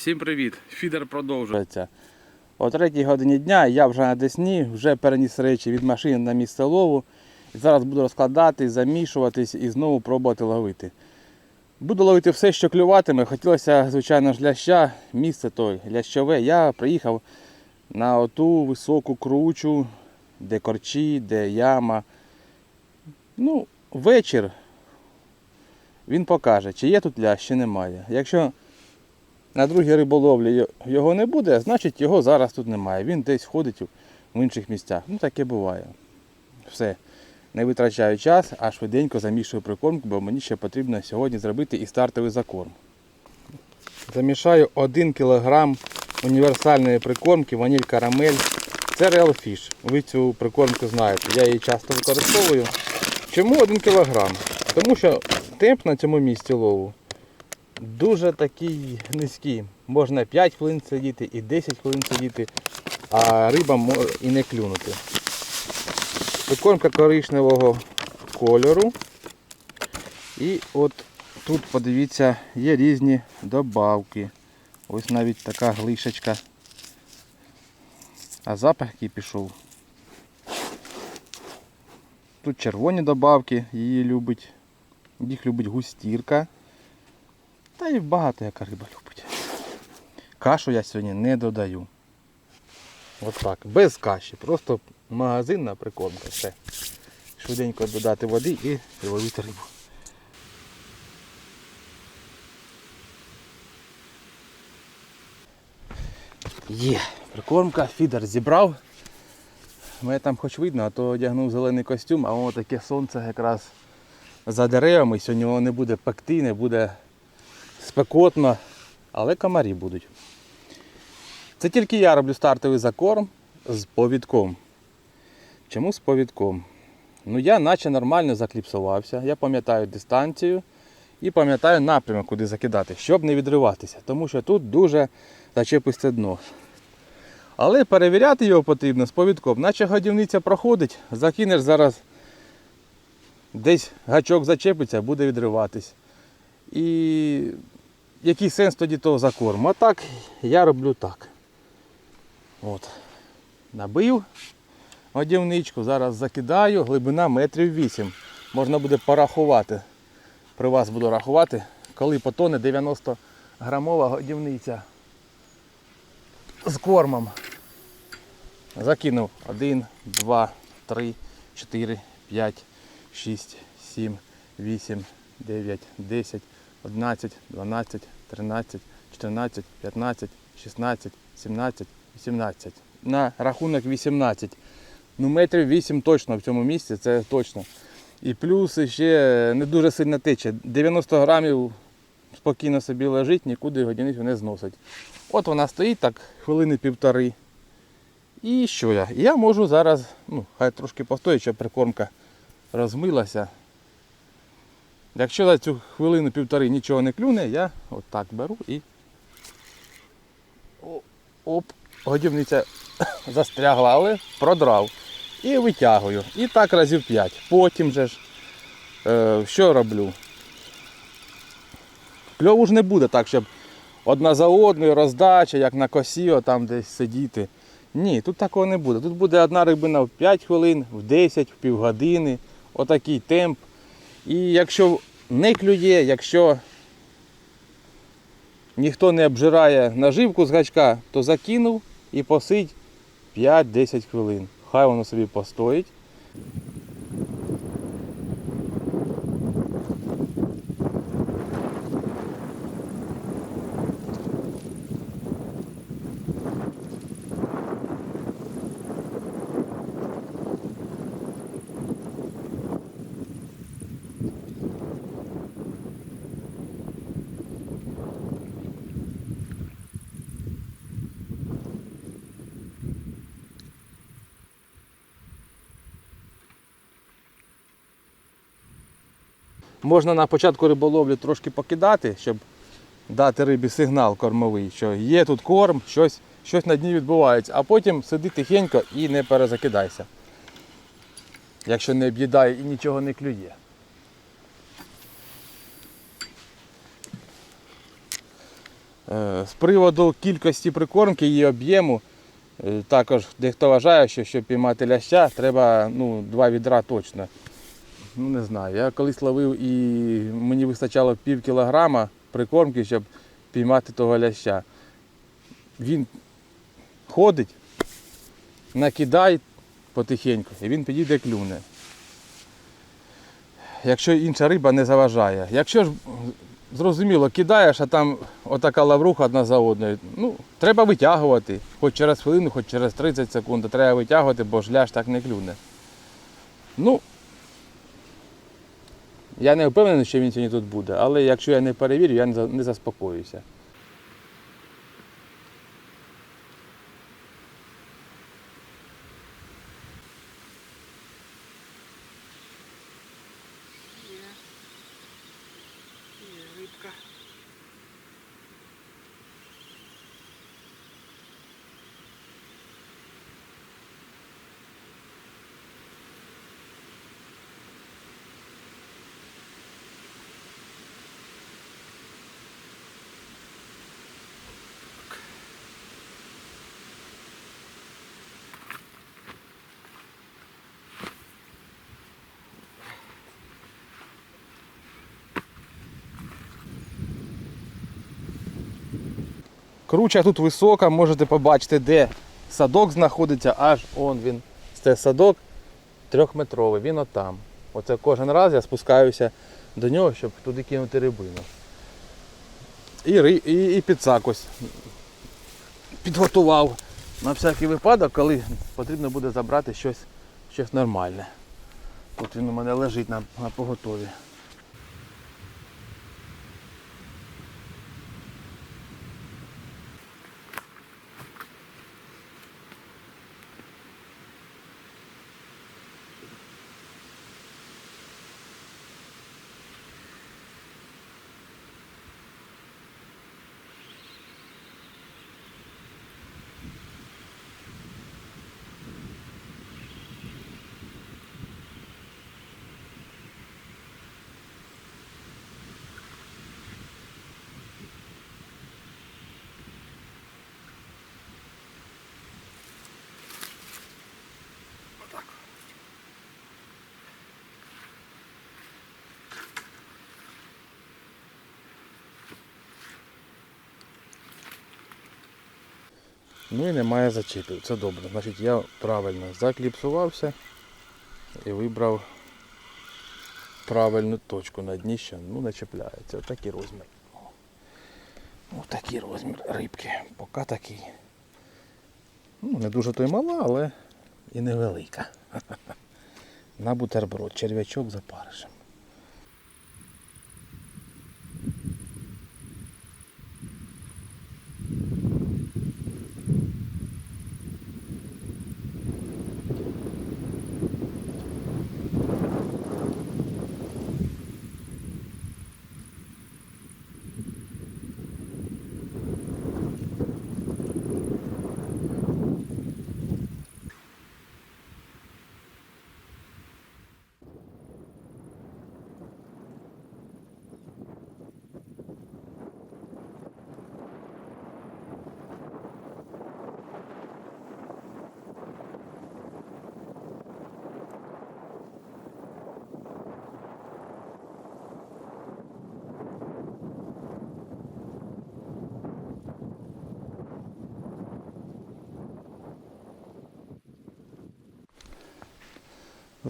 Всім привіт! Фідер продовжує. Це. О третій годині дня я вже на Десні, вже переніс речі від машини на місце лову. Зараз буду розкладати, замішуватись і знову пробувати ловити. Буду ловити все, що клюватиме. Хотілося, звичайно ж, ляща, місце той лящове. Я приїхав на оту високу кручу, де корчі, де яма. Ну, вечір він покаже, чи є тут лящ, чи немає. Якщо на другій риболовлі його не буде, значить його зараз тут немає. Він десь ходить в інших місцях. Ну таке буває. Все. Не витрачаю час, а швиденько замішую прикормку, бо мені ще потрібно сьогодні зробити і стартовий закорм. Замішаю 1 кг універсальної прикормки ваніль карамель. Це Real Fish. Ви цю прикормку знаєте. Я її часто використовую. Чому 1 кг? Тому що темп на цьому місці лову дуже такий низький. Можна 5 хвилин сидіти і 10 хвилин сидіти, а риба може і не клюнути. Прикормка коричневого кольору. І от тут, подивіться, є різні добавки. Ось навіть така глишечка. А запах який пішов. Тут червоні добавки, її любить. Їх любить густірка. Та і багато яка риба любить. Кашу я сьогодні не додаю. От так, без каші. Просто магазинна прикормка. Все. Швиденько додати води і ловити рибу. Є, прикормка, фідер зібрав. Мене там хоч видно, а то одягнув зелений костюм, а воно таке сонце якраз за деревами. Сьогодні воно не буде пекти, не буде спекотно, але комарі будуть. Це тільки я роблю стартовий закорм з повідком. Чому з повідком? Ну я наче нормально закліпсувався, я пам'ятаю дистанцію і пам'ятаю напрямок, куди закидати, щоб не відриватися, тому що тут дуже зачеписте дно. Але перевіряти його потрібно з повідком, наче годівниця проходить, закинеш зараз десь гачок зачепиться, буде відриватись. І який сенс тоді того закорму? А так я роблю так. От. Набив годівничку, зараз закидаю, глибина метрів 8. Можна буде порахувати. При вас буду рахувати, коли потоне 90 грамова годівниця з кормом. Закинув 1, 2, 3, 4, 5, 6, 7, 8, 9, 10, 11, 12, 13, 14, 15, 16, 17, 18. На рахунок 18. Ну, метрів 8 точно в цьому місці, це точно. І плюс ще не дуже сильно тече. 90 грамів спокійно собі лежить, нікуди годівницю не зносить. От вона стоїть так хвилини півтори. І що я? Я можу зараз, ну, хай трошки постоїть, щоб прикормка розмилася. Якщо за цю хвилину півтори нічого не клюне, я отак беру і оп, годівниця застрягла, але продрав. І витягую. І так разів 5. Потім же ж е, що роблю? Кльову ж не буде так, щоб одна за одною роздача, як на косіо, там десь сидіти. Ні, тут такого не буде. Тут буде одна рибина в 5 хвилин, в 10, в півгодини. Отакий темп. І якщо не клює, якщо ніхто не обжирає наживку з гачка, то закинув і посидь 5-10 хвилин. Хай воно собі постоїть. Можна на початку риболовлі трошки покидати, щоб дати рибі сигнал кормовий, що є тут корм, щось, щось на дні відбувається, а потім сиди тихенько і не перезакидайся. Якщо не об'їдає і нічого не клює. Е, З приводу кількості прикормки і об'єму, е, також дехто вважає, що щоб піймати ляща, треба ну, два відра точно. Ну не знаю. Я колись ловив і мені вистачало пів кілограма прикормки, щоб піймати того ляща. Він ходить, накидає потихеньку, і він підійде клюне. Якщо інша риба не заважає. Якщо ж зрозуміло, кидаєш, а там отака лавруха одна за одною. Ну, треба витягувати. Хоч через хвилину, хоч через 30 секунд. Треба витягувати, бо ж ляж так не клюне. Ну, я не впевнений, що він сьогодні тут буде, але якщо я не перевірю, я не заспокоюся. рибка. Круча тут висока, можете побачити, де садок знаходиться, аж он він. Це садок трьохметровий, він отам. Оце кожен раз я спускаюся до нього, щоб туди кинути рибину. І, і, і підсак підготував на всякий випадок, коли потрібно буде забрати щось, щось нормальне. Тут він у мене лежить на, на поготові. Ну і немає зачепів. Це добре. Значить я правильно закліпсувався і вибрав правильну точку на дні, що ну, не чіпляється. Отакий розмір. Отакий розмір рибки. Поки такий. Ну, не дуже то й мала, але і невелика. На бутерброд, черв'ячок з опаришем.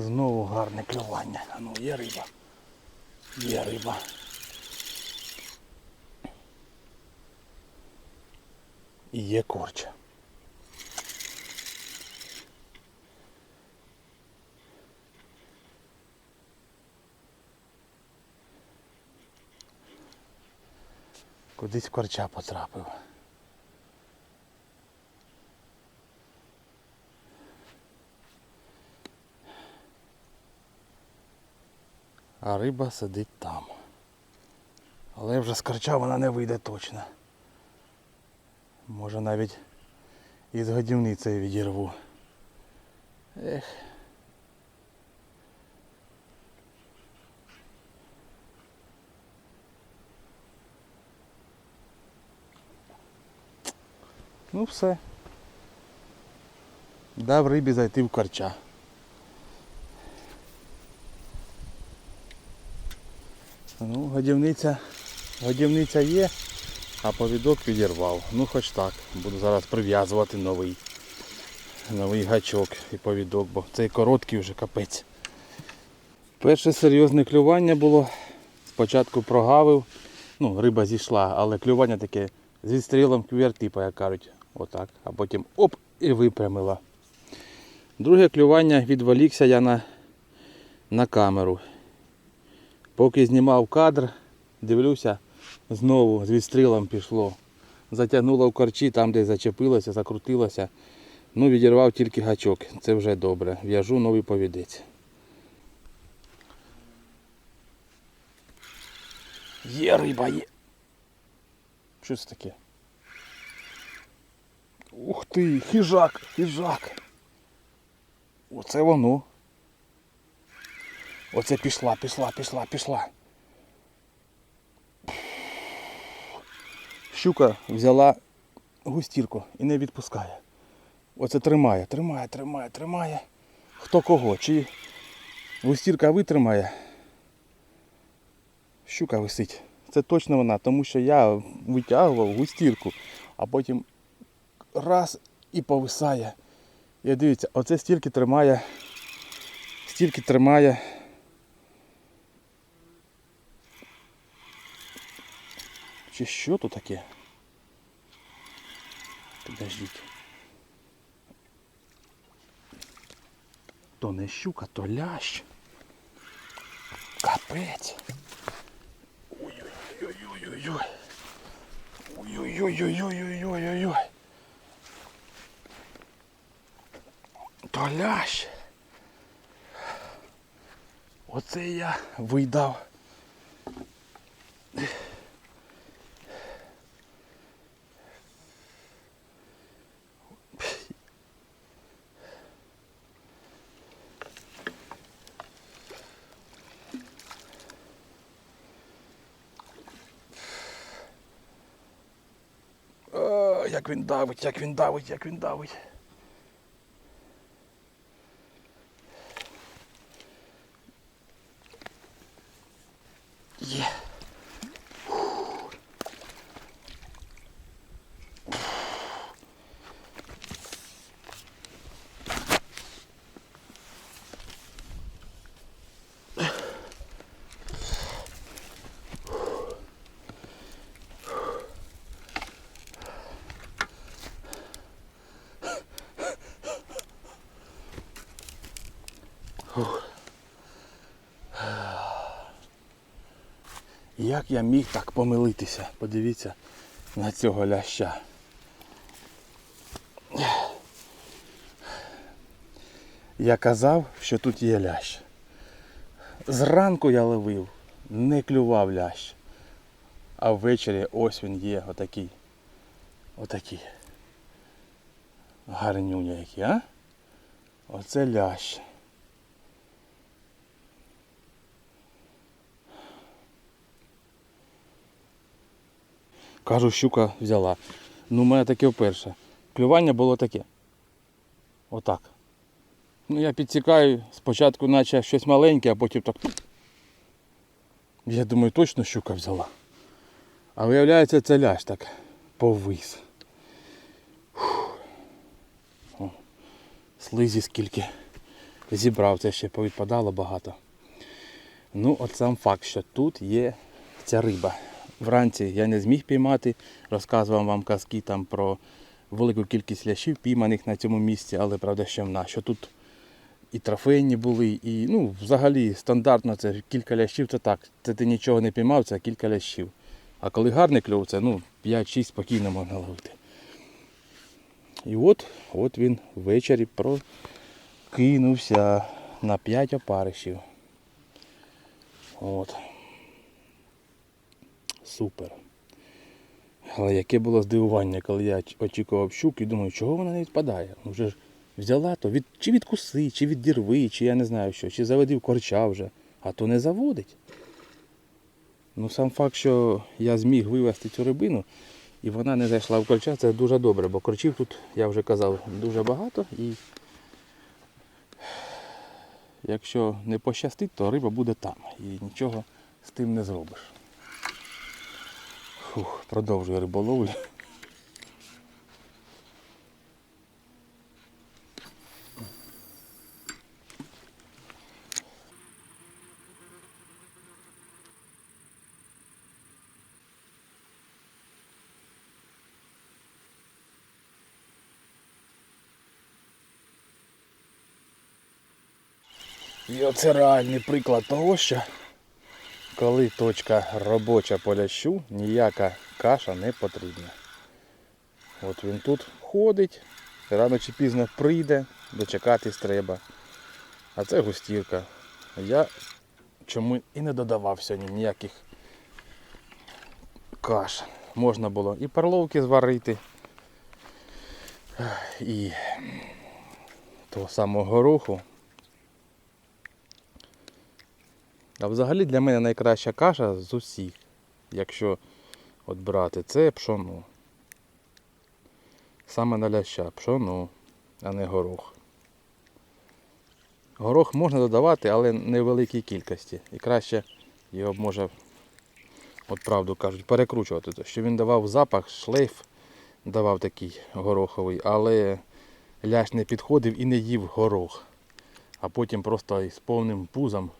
Знову гарне клювання. А ну є риба. Є риба. І є корча. Кудись корча потрапив. А риба сидить там. Але вже з корча вона не вийде точно. Може навіть із годівницею відірву. Ех. Ну все. Дав рибі зайти в корча. Ну, годівниця, годівниця є, а повідок підірвав. Ну хоч так. Буду зараз прив'язувати новий. Новий гачок і повідок, бо цей короткий вже капець. Перше серйозне клювання було. Спочатку прогавив, ну, риба зійшла, але клювання таке з відстрілом квертипа, як кажуть. Отак. А потім оп і випрямила. Друге клювання відволікся я на, на камеру. Поки знімав кадр, дивлюся, знову з відстрілом пішло. Затягнуло в корчі, там де зачепилося, закрутилося. Ну, відірвав тільки гачок. Це вже добре. В'яжу новий повідець. Є риба, є. Що це таке? Ух ти, хижак, хижак. Оце воно. Оце пішла, пішла, пішла, пішла. Щука взяла густірку і не відпускає. Оце тримає, тримає, тримає, тримає. Хто кого? Чи густірка витримає? Щука висить. Це точно вона, тому що я витягував густірку, а потім раз і повисає. І дивіться, оце стільки тримає, стільки тримає. Чи що тут таке? Підождіть. То не щука, то лящ. Капець. Ой-ой-ой-ой-ой-ой. Ой-ой-ой-ой-ой-ой-ой-ой. То лящ. Оце я видав. О, як він давить, як він давить, як він давить. Як я міг так помилитися? Подивіться на цього ляща. Я казав, що тут є лящ. Зранку я ловив, не клював лящ. А ввечері ось він є, отакий. Отакий. Гарнюня який, а? Оце лящ. Кажу, щука взяла. Ну, у мене таке вперше. Клювання було таке. Отак. Ну, я підсікаю, спочатку наче щось маленьке, а потім так. Я думаю, точно щука взяла. А виявляється, це ляж так повис. О, слизі скільки зібрав, це ще повідпадало багато. Ну, от сам факт, що тут є ця риба. Вранці я не зміг піймати, розказував вам казки там про велику кількість лящів пійманих на цьому місці, але правда що вона, що тут і трофейні були, і ну, взагалі стандартно це кілька лящів, це так. Це ти нічого не піймав, це кілька лящів. А коли гарний кльов, це ну, 5-6 спокійно можна ловити. І от, от він ввечері прокинувся на 5 опаришів. От. Супер. Але яке було здивування, коли я очікував щук і думаю, чого вона не відпадає? Ну вже ж взяла то від, чи від куси, чи від дірви, чи я не знаю що, чи заводив корча вже, а то не заводить. Ну сам факт, що я зміг вивезти цю рибину, І вона не зайшла в корча, це дуже добре, бо корчів тут, я вже казав, дуже багато і якщо не пощастить, то риба буде там і нічого з тим не зробиш. Фух, продовжую риболовлю. І оце реальний приклад того, що коли точка робоча по лящу, ніяка каша не потрібна. От він тут ходить, рано чи пізно прийде, дочекатись треба. А це густірка. Я чому і не додавав сьогодні ніяких каш. Можна було і перловки зварити, і того самого гороху. А взагалі для мене найкраща каша з усіх, якщо от брати, це пшоно. Саме на ляща, пшоно, а не горох. Горох можна додавати, але не в великій кількості. І краще його може, от правду кажуть, перекручувати. Що він давав запах, шлейф давав такий гороховий, але лящ не підходив і не їв горох. А потім просто із повним пузом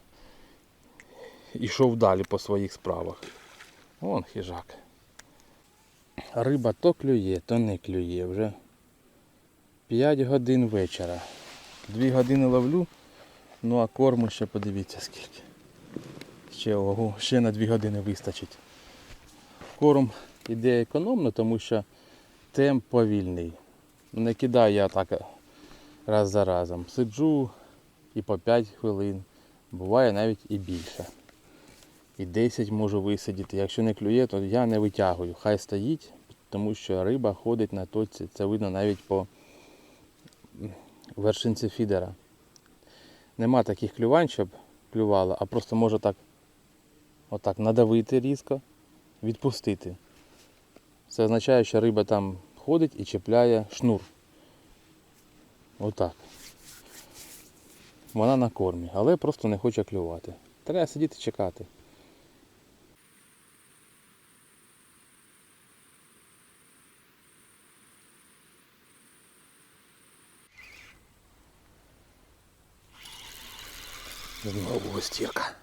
ішов далі по своїх справах. Вон хижак. Риба то клює, то не клює. Вже 5 годин вечора. 2 години ловлю, ну а корму ще подивіться скільки. Ще ого, ще на 2 години вистачить. Корм іде економно, тому що темп повільний. Не кидаю я так раз за разом. Сиджу і по 5 хвилин. Буває навіть і більше і 10 можу висидіти. Якщо не клює, то я не витягую. Хай стоїть, тому що риба ходить на точці. Це видно навіть по вершинці фідера. Нема таких клювань, щоб клювало, а просто може так отак надавити різко, відпустити. Це означає, що риба там ходить і чіпляє шнур. Отак. Вона на кормі, але просто не хоче клювати. Треба сидіти чекати. Знову гостірка.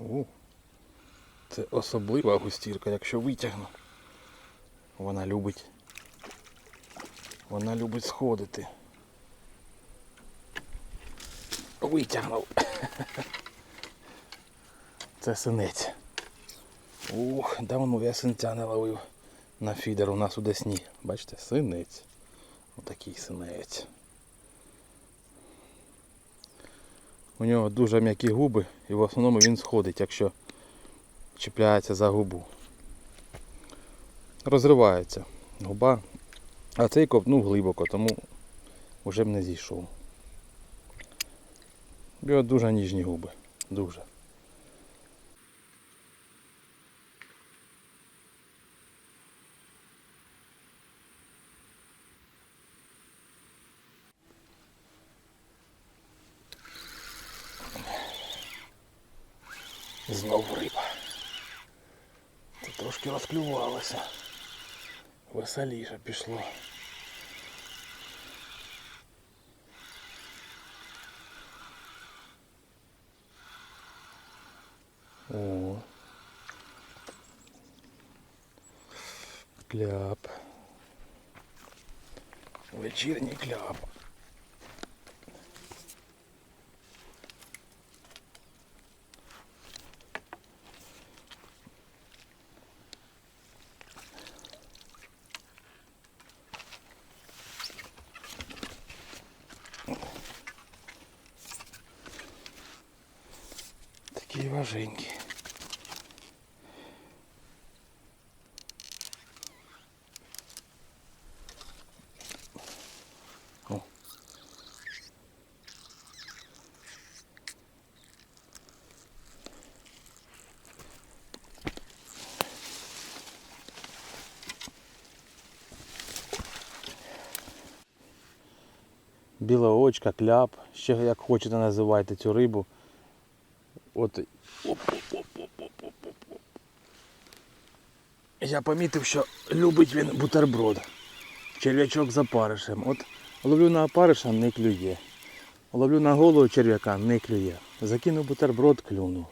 О, це особлива густірка, якщо витягну. Вона любить. Вона любить сходити. Витягнув. Це синець. Ух, давно я синця не ловив на фідер у нас у Десні. Бачите, синець. Отакий синець. У нього дуже м'які губи і в основному він сходить, якщо чіпляється за губу. Розривається губа. А цей копнув глибоко, тому вже б не зійшов. У нього дуже ніжні губи. Дуже. Веселіше пішло. О. Кляп. Вечірній кляп. Такие важенькі. О. Біла очка, кляп, ще як хочете називайте цю рибу. От. Я помітив, що любить він бутерброд. Черв'ячок з опаришем. От ловлю на опариша, не клює. Ловлю на голову черв'яка, не клює. Закинув бутерброд, клюнув.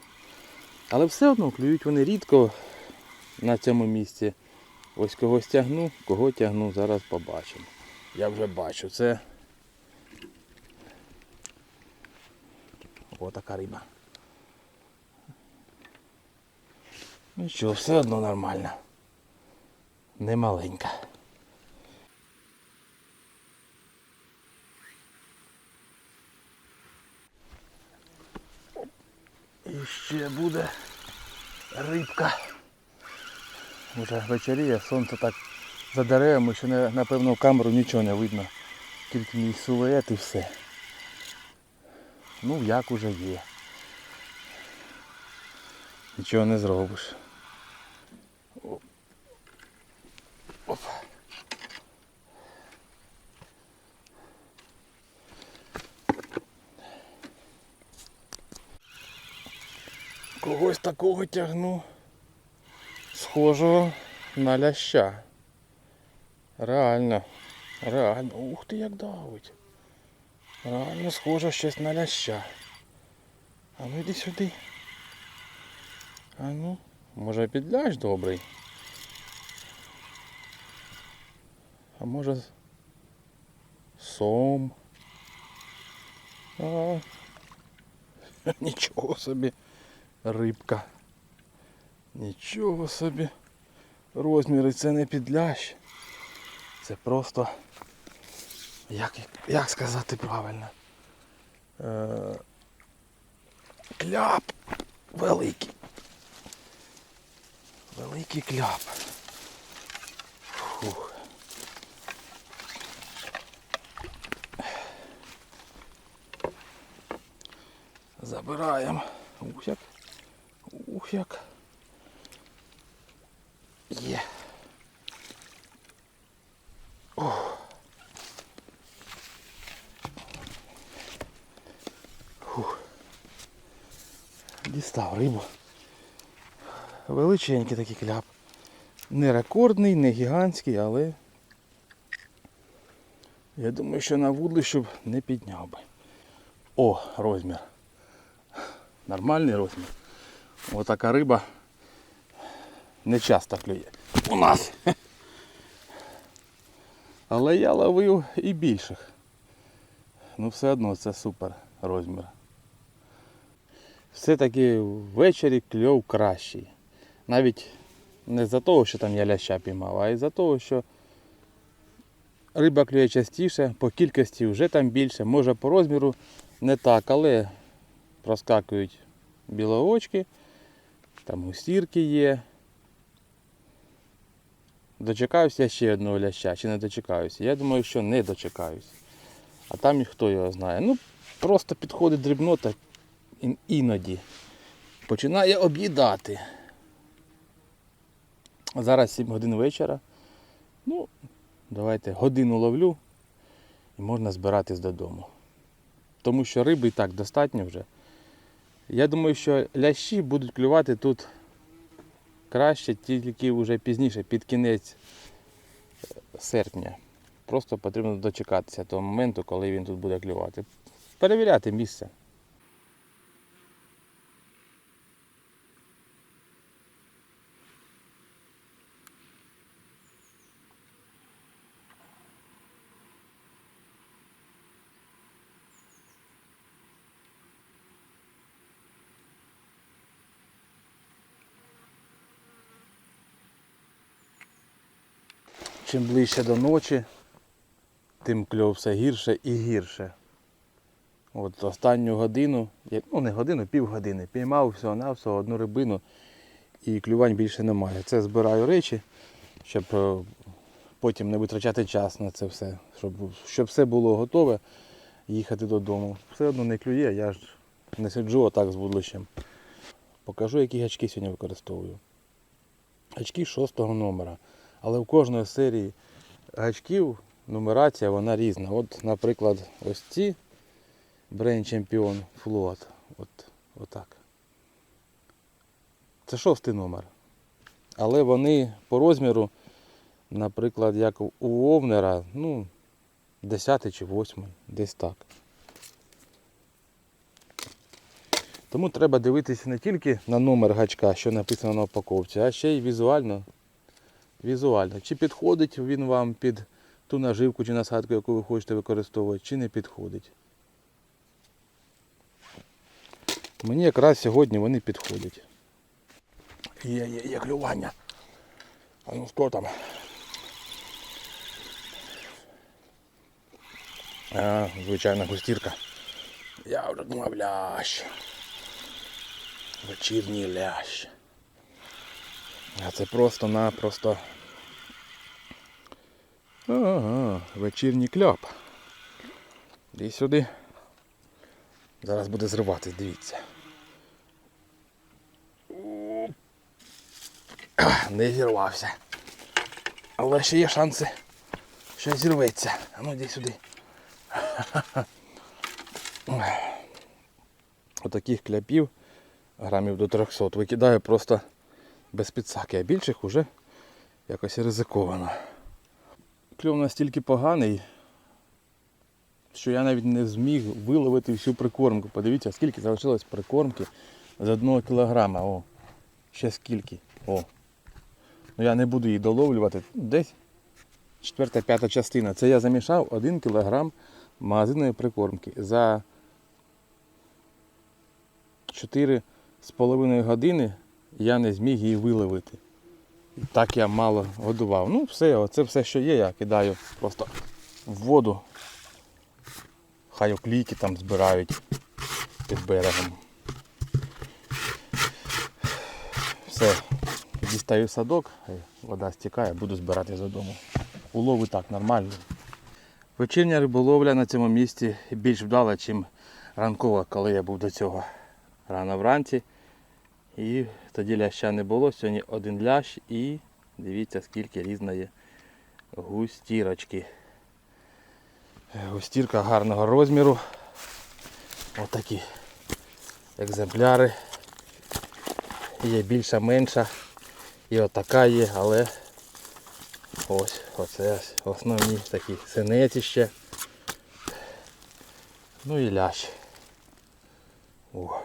Але все одно клюють вони рідко на цьому місці. Ось когось тягну, кого тягну, зараз побачимо. Я вже бачу, це отака риба. Нічого, все одно нормально. Не маленька. І ще буде рибка. Уже вечеріє, сонце так за деревами, що напевно в камеру нічого не видно. Тільки мій силует і все. Ну як уже є. Нічого не зробиш. Когось такого тягну. Схожого на ляща. Реально. Реально. Ух ти як давить. Реально схоже щось на ляща. А ну йди сюди. А ну, може підлящ добрий. А може сом. А, нічого собі. Рибка. Нічого собі. Розміри це не підлящ. Це просто. Як, як сказати правильно? Е, кляп великий. Великий кляп. Фух. Забираємо. Ух як. Ух як. Є. Ох. Фух. Дістав рибу. Величенький такий кляп. Не рекордний, не гігантський, але я думаю, що на вудлищу б не підняв би. О, розмір. Нормальний розмір. Отака риба не часто клює. У нас. Але я ловив і більших. Ну все одно це супер розмір. Все-таки ввечері кльов кращий. Навіть не за того, що там я ляща піймав, а й за того, що риба клює частіше, по кількості вже там більше, може по розміру не так, але проскакують білоочки, там гусірки є. Дочекаюся я ще одного ляща, чи не дочекаюся? Я думаю, що не дочекаюсь. А там і хто його знає. Ну, просто підходить дрібнота ін- іноді. Починає об'їдати. Зараз 7 годин вечора. Ну, давайте годину ловлю і можна збиратись додому. Тому що риби і так достатньо вже. Я думаю, що лящі будуть клювати тут краще тільки вже пізніше, під кінець е, серпня. Просто потрібно дочекатися того моменту, коли він тут буде клювати. Перевіряти місце. Чим ближче до ночі, тим кльов все гірше і гірше. От останню годину, ну не годину, півгодини, піймав всього на всього одну рибину і клювань більше немає. Це збираю речі, щоб е, потім не витрачати час на це все, щоб, щоб все було готове, їхати додому. Все одно не клює, я ж не сиджу отак з вудлищем. Покажу, які гачки сьогодні використовую. Гачки шостого номера. Але в кожної серії гачків нумерація вона різна. От, наприклад, ось ці Brain Champion Float. От, отак. Це шостий номер. Але вони по розміру, наприклад, як у Овнера, ну, 10 чи 8, десь так. Тому треба дивитися не тільки на номер гачка, що написано на упаковці, а ще й візуально. Візуально. Чи підходить він вам під ту наживку чи насадку, яку ви хочете використовувати, чи не підходить. Мені якраз сьогодні вони підходять. Є, є, є клювання. А ну що там? А, звичайна густірка. Я вже думав лящ. Вечірній лящ. А це просто-напросто. Ага, вечірній кляп. Іди сюди. Зараз буде зриватись, дивіться. Не зірвався. Але ще є шанси, що зірветься. А ну йди сюди. Отаких кляпів грамів до 300 викидаю просто без підсаки, а більших уже якось ризиковано. Кльов настільки поганий, що я навіть не зміг виловити всю прикормку. Подивіться, скільки залишилось прикормки з одного кілограма. О, ще скільки. О. Ну я не буду її доловлювати. Десь четверта, п'ята частина. Це я замішав 1 кілограм магазинної прикормки. За 4 з половиною години я не зміг її виловити. Так я мало годував. Ну все, оце все, що є, я кидаю просто в воду. Хай оклійки там збирають під берегом. Все, дістаю садок, вода стікає, буду збирати додому. Улов і так нормально. Вечірня риболовля на цьому місці більш вдала, ніж ранкова, коли я був до цього рано вранці. І тоді ляща не було. Сьогодні один лящ і дивіться скільки різної густірочки. Густірка гарного розміру. Отакі екземпляри. Є більша, менша. І отака є, але ось оце основні такі синеці ще. Ну і лящ. О.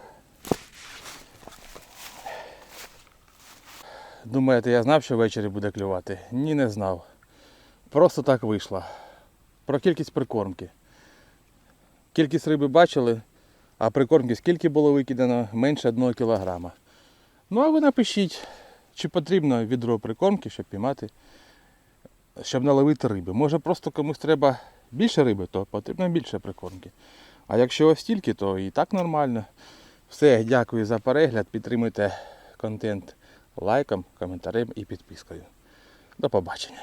Думаєте, я знав, що ввечері буде клювати? Ні, не знав. Просто так вийшло. Про кількість прикормки. Кількість риби бачили, а прикормки скільки було викидано? Менше 1 кілограма. Ну а ви напишіть, чи потрібно відро прикормки, щоб піймати, щоб наловити риби. Може просто комусь треба більше риби, то потрібно більше прикормки. А якщо ось стільки, то і так нормально. Все, дякую за перегляд. Підтримуйте контент лайком, коментарем і підпискою. До побачення.